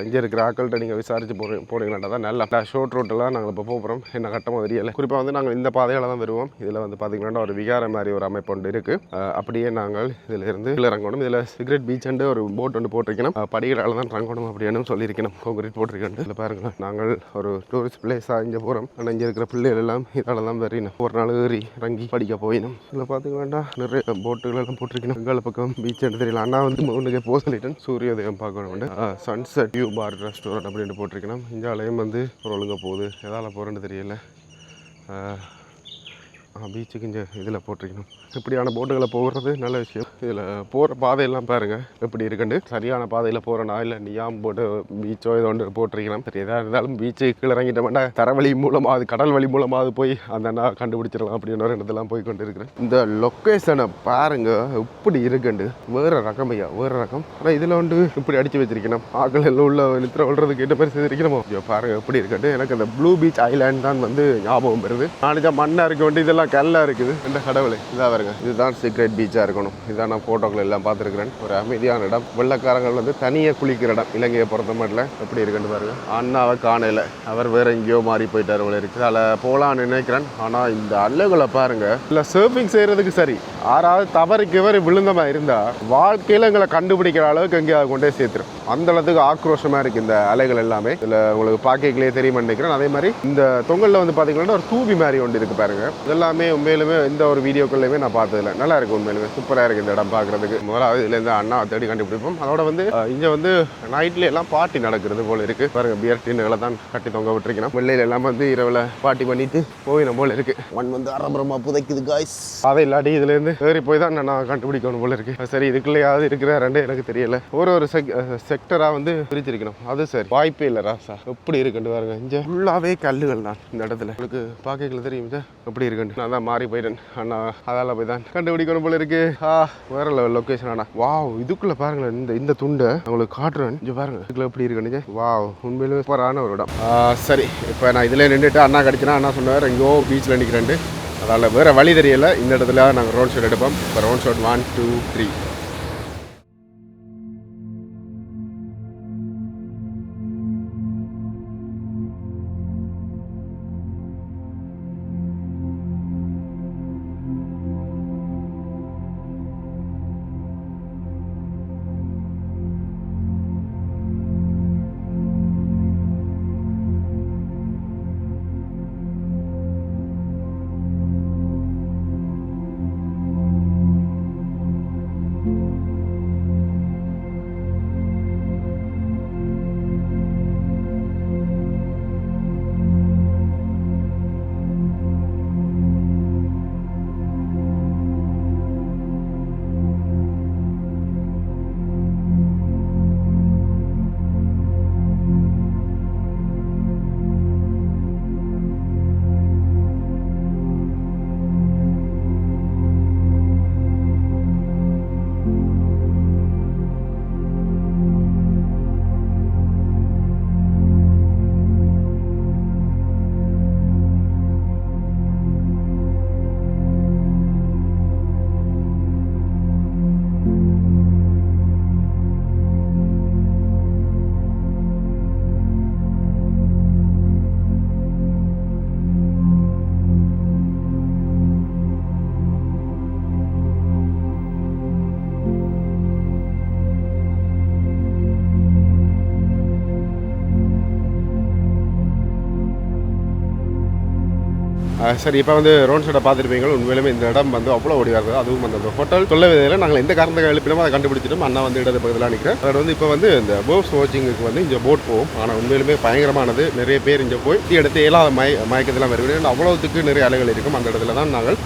இங்கே இருக்கிற ஆக்கள்கிட்ட நீங்கள் விசாரிச்சு போகிறீங்க போனீங்கன்னா தான் நல்லா. ஷோர்ட் ரோட்டெல்லாம் நாங்கள் இப்போ போகிறோம் என்ன கட்டமோ தெரியலை. குறிப்பாக வந்து நாங்கள் இந்த பாதையில் தான் வருவோம். இதில் வந்து பார்த்தீங்கன்னா ஒரு விகார மாதிரி ஒரு அமைப்பு ஒன்று இருக்குது அப்படியே நாங்கள் இதில் இருந்து கீழே இறங்கணும். இதில் சிகரெட் பீச் ஒரு போட் ஒன்று போட்டிருக்கணும். படிகளால் தான் இறங்கணும் அப்படின்னு சொல்லியிருக்கணும். கான்கிரீட் போட்டிருக்கேன் இதில் பாருங்கள் நாங்கள் ஒரு டூரிஸ்ட் பிளேஸாக இங்கே போகிறோம் ஆனால் இங்கே இருக்கிற பிள்ளைகள் எல்லாம் இதால் தான் வரணும் ஒரு நாள் ஏறி இறங்கி படிக்க போயினும் இதில் வேண்டாம் நிறைய போட்டுகள் எல்லாம் போட்டிருக்கணும். எங்கள் பக்கம் பீச் என்று தெரியல. அண்ணா வந்து முன்னுக்கு போக சொல்லிட்டேன். சூரியோதயம் பார்க்கணும் சன்செட் டியூ பார் ரெஸ்டாரண்ட் அப்படின்னு போட்டிருக்கணும். இங்கே அலையும் வந்து ஒரு ஒழுங்காக போகுது. எதால் போகிறேன்னு தெரியல. பீச்சுக்கு இங்கே இதில் போட்டிருக்கணும். இப்படியான போட்டுகளை போகிறது நல்ல விஷயம். இதில் போகிற பாதையெல்லாம் பாருங்கள் எப்படி இருக்குன்னு. சரியான பாதையில் போகிறனா இல்லை நியாம் போட்டு பீச்சோ ஏதோ ஒன்று போட்டிருக்கணும் சரி எதாக இருந்தாலும் பீச்சு கீழே இறங்கிட்டோம்னா தரவழி மூலமாக கடல் வழி மூலமாக போய் அந்த நான் கண்டுபிடிச்சிடலாம் அப்படின்னு இடத்துலாம் போய் கொண்டு இருக்கிறேன் இந்த லொக்கேஷனை பாருங்கள் இப்படி இருக்குண்டு வேறு ரகம் ஐயா வேறு ரகம். ஆனால் இதில் வந்து இப்படி அடித்து வச்சிருக்கணும். ஆக்கள் எல்லாம் உள்ள நித்திர விழுறதுக்கு என்ன மாதிரி செய்திருக்கணுமோ பாருங்கள் எப்படி இருக்குண்டு எனக்கு அந்த ப்ளூ பீச் ஐலாண்ட் தான் வந்து ஞாபகம் வருது. நான் மண்ணாக இருக்க வேண்டிய இதெல்லாம் கல்லாக இருக்குது. இந்த கடவுளை இதாக வருங்க இதுதான் சீக்ரெட் பீச்சாக இருக்கணும். இதான் நான் ஃபோட்டோக்கள் எல்லாம் பார்த்துருக்குறேன். ஒரு அமைதியான இடம். வெள்ளக்காரங்கள் வந்து தனியாக குளிக்கிற இடம். இலங்கையை பொறுத்த மட்டும் எப்படி இருக்குன்னு பாருங்க. அண்ணாவை காணையில் அவர் வேற எங்கேயோ மாறி போயிட்டார் போல இருக்குது அதில் போகலான்னு நினைக்கிறேன். ஆனால் இந்த அலைகளை பாருங்க. இல்லை சர்ஃபிங் செய்கிறதுக்கு சரி. யாராவது தவறுக்கு இவர் விழுந்தமா இருந்தால் வாழ்க்கையில் எங்களை கண்டுபிடிக்கிற அளவுக்கு எங்கேயாவது கொண்டே சேர்த்துரும். அந்த அளவுக்கு ஆக்ரோஷமாக இருக்குது இந்த அலைகள் எல்லாமே. இதில் உங்களுக்கு பார்க்கலே தெரியுமா நினைக்கிறேன். அதே மாதிரி இந்த தொங்கலில் வந்து பார்த்தீங்கன்னா ஒரு தூவி மாதிரி ஒன்று இருக்குது பாருங்க. இதெல்லாம் உண்மையிலுமே இந்த ஒரு வீடியோக்குள்ளேயுமே நான் பார்த்ததில்ல. நல்லா இருக்கு உண்மையிலுமே. சூப்பராக இருக்குது இந்த இடம் பார்க்குறதுக்கு. முதலாவது இதுலேருந்து அண்ணா தேடி கண்டுபிடிப்போம். அதோட வந்து இங்கே வந்து நைட்ல எல்லாம் பார்ட்டி நடக்கிறது போல இருக்கு. பாருங்க பியர் டின்னுகளை தான் கட்டி தொங்க விட்டுருக்கணும் வெள்ளையில எல்லாம் வந்து இரவில் பார்ட்டி பண்ணிட்டு போயிடும் போல இருக்கு. மண் வந்து அரம்பரமா புதைக்குது காய்ஸ் அதை இல்லாட்டி இதுல இருந்து ஏறி போய் தான் நான் கண்டுபிடிக்கணும் போல இருக்கு. சரி இதுக்குள்ளேயாவது இருக்கிற ரெண்டு எனக்கு தெரியல. ஒரு ஒரு செக் செக்டரா வந்து பிரிச்சிருக்கணும். அது சரி. வாய்ப்பே இல்லை ராசா. எப்படி இருக்குன்னு பாருங்க இங்க ஃபுல்லாவே கல்லுகள் தான் இந்த இடத்துல. உங்களுக்கு பார்க்கல தெரியும் எப்படி இருக்குன்னு நான் தான் மாறி போயிட்டேன். அண்ணா அதால போய் தான் கண்டுபிடிக்கணும் போல இருக்கு. ஆ வேற லெவல் லொக்கேஷன் ஆனா வாவ் இதுக்குள்ள பாருங்களேன் இந்த இந்த துண்டை உங்களுக்கு காட்டுறேன். இங்கே பாருங்க இதுக்குள்ள எப்படி இருக்குன்னு வாவ் உண்மையிலே சூப்பரான ஒரு இடம். ஆ, சரி இப்போ நான் இதுல நின்றுட்டு அண்ணா கிடைச்சினா அண்ணா சொன்னார் எங்கேயோ பீச்சில் நிற்கிறேன் அதால் வேறு வழி தெரியல. இந்த இடத்துல நாங்கள் ரோட் ஷாட் எடுப்போம். இப்போ road shot one two three சரி இப்போ வந்து ரோன் சைடை பார்த்துருப்பீங்க உண்மையிலுமே இந்த இடம் வந்து அவ்வளோ ஓடி வருது அதுவும் அந்த ஹோட்டல் சொல்ல விதையில் நாங்கள் எந்த காரணத்தை எழுப்பினோமோ அதை கண்டுபிடிச்சிட்டோம். அண்ணா வந்து இடது பக்கத்தில் நிற்கிறேன் அதோட வந்து இப்போ வந்து இந்த போட்ஸ் வாட்சிங்குக்கு வந்து இங்கே போட் போகும் ஆனால் உண்மையிலுமே பயங்கரமானது. நிறைய பேர் இங்கே போய் எடுத்து இடத்து ஏழாவது மய மயக்கத்தெல்லாம் வருகிறது அவ்வளோத்துக்கு நிறைய அலைகள் இருக்கும். அந்த இடத்துல தான் நாங்கள்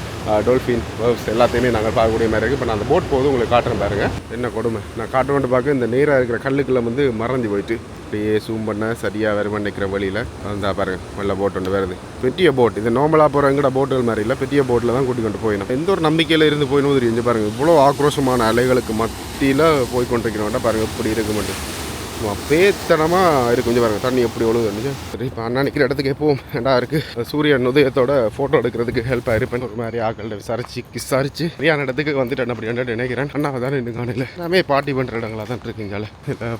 டோல்ஃபின் வேர்வ்ஸ் எல்லாத்தையுமே நாங்கள் பார்க்கக்கூடிய மாதிரி இருக்குது இப்போ நான் அந்த போட் போகுது உங்களுக்கு காட்டுறேன் பாருங்கள் என்ன கொடுமை. நான் காட்டுறோன்ட்டு பார்க்க இந்த நேராக இருக்கிற கல்லுக்குள்ள வந்து மறந்து போயிட்டு அப்படியே ஜூம் பண்ண சரியாக வருமான்னு நிற்கிற வழியில் அந்த பாருங்க நல்ல போட் ஒன்று வருது. பெரிய போட் இது நார்மலாக போகிறவங்கட போட்டுகள் மாதிரி இல்லை பெரிய போட்டில் தான் கூட்டி கொண்டு போயிடும் எந்த ஒரு நம்பிக்கையில் இருந்து போயினும் தெரிஞ்சு பாருங்கள் இவ்வளோ ஆக்ரோஷமான அலைகளுக்கு மத்தியில் போய் கொண்டிருக்கிறவன்டா பாருங்கள் இப்படி இருக்க மாட்டேன். சும்மா பேத்தனமாக இருக்கு. கொஞ்சம் பாருங்கள் தண்ணி எப்படி ஒழுகுது சரி இப்போ அண்ணா நிற்கிற இடத்துக்கு எப்பவும் ஏண்டா இருக்குது சூரியன் உதயத்தோட ஃபோட்டோ எடுக்கிறதுக்கு ஹெல்ப்பாக இருப்பேன் ஒரு மாதிரி ஆக்கள்கிட்ட விசாரிச்சு விசாரிச்சு சரியான இடத்துக்கு வந்துட்டேன். அப்படி என்ன நினைக்கிறேன். அண்ணா தானே இன்னும் காணையில் எல்லாமே பார்ட்டி பண்ணுற இடங்களா தான் இருக்குங்க இல்லை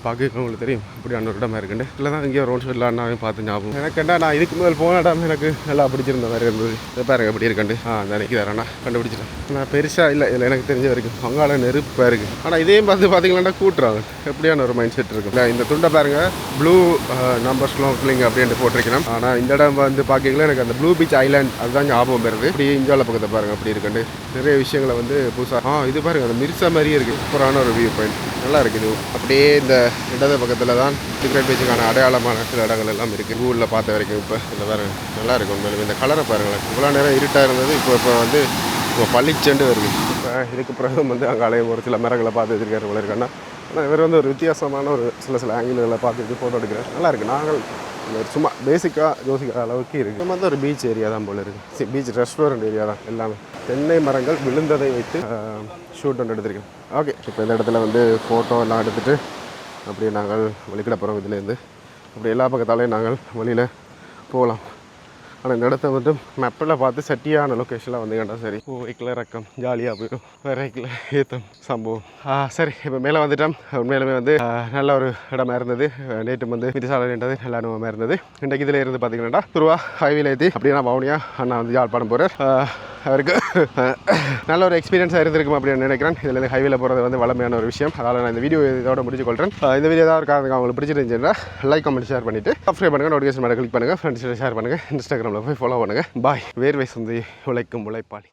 பார்க்க உங்களுக்கு தெரியும். இப்படியான ஒரு இடமா இருக்குன்னு இல்லை தான் இங்கேயோ ரோட் சைடில் அண்ணாவையும் பார்த்து ஞாபகம். எனக்கு என்ன நான் இதுக்கு முதல் போன இடம் எனக்கு நல்லா பிடிச்சிருந்த மாதிரி இருந்தது. இதை பாருங்க எப்படி இருக்கண்டு. ஆ அந்த நினைக்கிறார் அண்ணா. கண்டுபிடிச்சிட்டேன். நான் பெருசாக இல்லை இதில் எனக்கு தெரிஞ்ச வரைக்கும். அங்கால நெருப்பாக இருக்குது ஆனால் இதையும் பார்த்து பார்த்தீங்கன்னா கூட்டுறாங்க. எப்படியான ஒரு மைண்ட் செட் இருக்கு இந்த துண்டை பாருங்க. ப்ளூ நம்பர் ஸ்லோக்லிங் அப்படின்ட்டு போட்டிருக்கணும். ஆனால் இந்த இடம் வந்து பார்க்கிங்களா எனக்கு அந்த ப்ளூ பீச் ஐலாண்ட் அதுதான் ஞாபகம் வருது. இப்படி இந்தியாவில் பக்கத்தை பாருங்க அப்படி இருக்குண்டு நிறைய விஷயங்களை வந்து புதுசாக ஆ இது பாருங்க அந்த மிர்சா மாதிரியே இருக்குது சூப்பரான ஒரு வியூ பாயிண்ட் நல்லா இருக்குது அப்படியே இந்த இடது பக்கத்தில் தான் டிக்ரெட் பீச்சுக்கான அடையாளமான சில இடங்கள் எல்லாம் இருக்குது கூகுளில் பார்த்த வரைக்கும் இப்போ இந்த பாருங்க நல்லா இருக்கும் உண்மையிலுமே. இந்த கலரை பாருங்களேன். இவ்வளோ நேரம் இருட்டாக இருந்தது. இப்போ இப்போ வந்து இப்போ பளிச்செண்டு வருது. இப்போ இதுக்கு பிறகு வந்து அங்கே அலையும் ஒரு சில மரங்களை பார்த்து வச்சிருக்காரு போல இருக்கேன்னா ஆனால் இவர் வந்து ஒரு வித்தியாசமான ஒரு சில சில ஆங்கிள்களை பார்த்துட்டு ஃபோட்டோ எடுக்கிறார். நல்லா இருக்குது நாங்கள் சும்மா பேசிக்காக யோசிக்கிற அளவுக்கு இருக்குது நம்ம வந்து ஒரு பீச் ஏரியா தான் போல இருக்குது பீச் ரெஸ்டாரண்ட் ஏரியா தான் எல்லாமே. தென்னை மரங்கள் விழுந்ததை வைத்து ஷூட் ஒன்று எடுத்திருக்கேன். ஓகே இப்போ இந்த இடத்துல வந்து ஃபோட்டோ எல்லாம் எடுத்துகிட்டு அப்படியே நாங்கள் வழிக்கிட போகிறோம் இதுலேருந்து. அப்படி எல்லா பக்கத்தாலேயும் நாங்கள் வழியில் போகலாம். ஆனால் இந்த இடத்த வந்து மெப்பில் பார்த்து செட்டியான லொக்கேஷனில் வந்து கண்டா சரி போய்க்கல ரக்கம் ஜாலியாக போயிடும். வரைக்கல ஏற்றம் சம்பவம். சரி இப்போ மேலே வந்துட்டோம். உண்மையிலுமே வந்து நல்ல ஒரு இடமா இருந்தது. நேற்று வந்து விரிசாலைன்றது நல்ல அனுபவமாக இருந்தது. இன்றைக்கு இதில் இருந்து பார்த்தீங்கன்னா துருவா ஹைவேல ஏற்றி அப்படியே நான் பவுனியா அண்ணா வந்து யாழ்ப்பாணம் போகிறார் அவருக்கு நல்ல ஒரு எக்ஸ்பீரியன்ஸாக இருந்திருக்கும் அப்படின்னு நினைக்கிறேன். இதில் ஹைவேல போகிறது வந்து வளமையான ஒரு விஷயம். அதனால் நான் இந்த வீடியோ இதோட முடிச்சு கொள்கிறேன் இந்த வீடியோ ஏதாவது இருக்காங்க உங்களுக்கு பிடிச்சிருந்துச்சுன்னா லைக் கமெண்ட் ஷேர் பண்ணிவிட்டு சப்ஸ்கிரைப் பண்ணுங்கள் நோட்டிஃபிகேஷன் மேலே கிளிக் பண்ணுங்கள் ஃப்ரெண்ட்ஸ் ஷேர் பண்ணுங்கள் இன்ஸ்டாகிராம் இன்ஸ்டாகிராமில் போய் ஃபாலோ பண்ணுங்கள் பாய் வேர்வை சந்தி உழைக்கும் உழைப்பாளி.